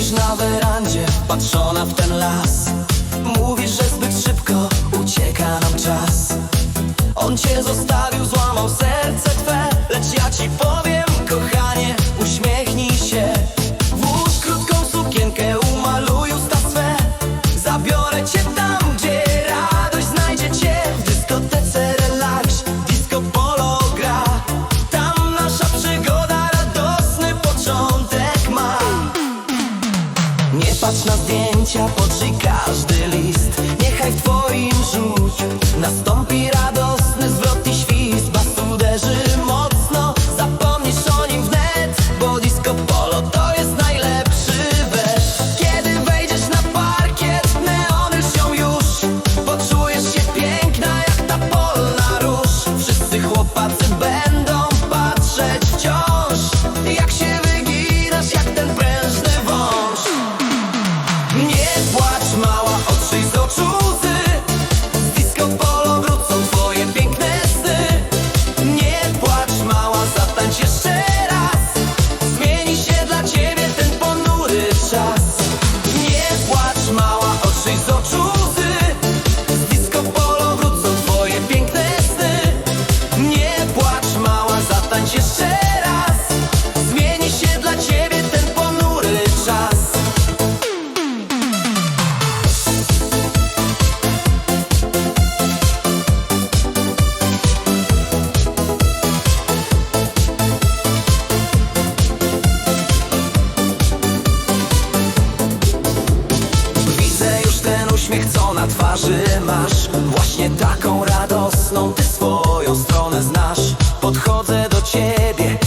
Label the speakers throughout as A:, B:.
A: Siedzisz na werandzie, patrzona w ten las. Mówisz, że zbyt szybko ucieka nam czas. On cię zostawił, złamał serce twe Lecz ja ci powiem Cappuccino na twarzy masz Właśnie taką radosną Ty swoją stronę znasz. Podchodzę do ciebie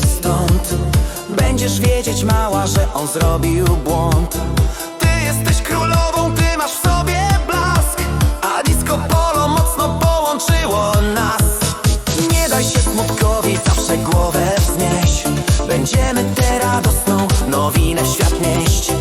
A: stąd. Będziesz wiedzieć mała, że on zrobił błąd. Ty jesteś królową, ty masz w sobie blask. A disco polo mocno połączyło nas. Nie daj się smutkowi, zawsze głowę wznieś Będziemy tę radosną nowinę świat nieść.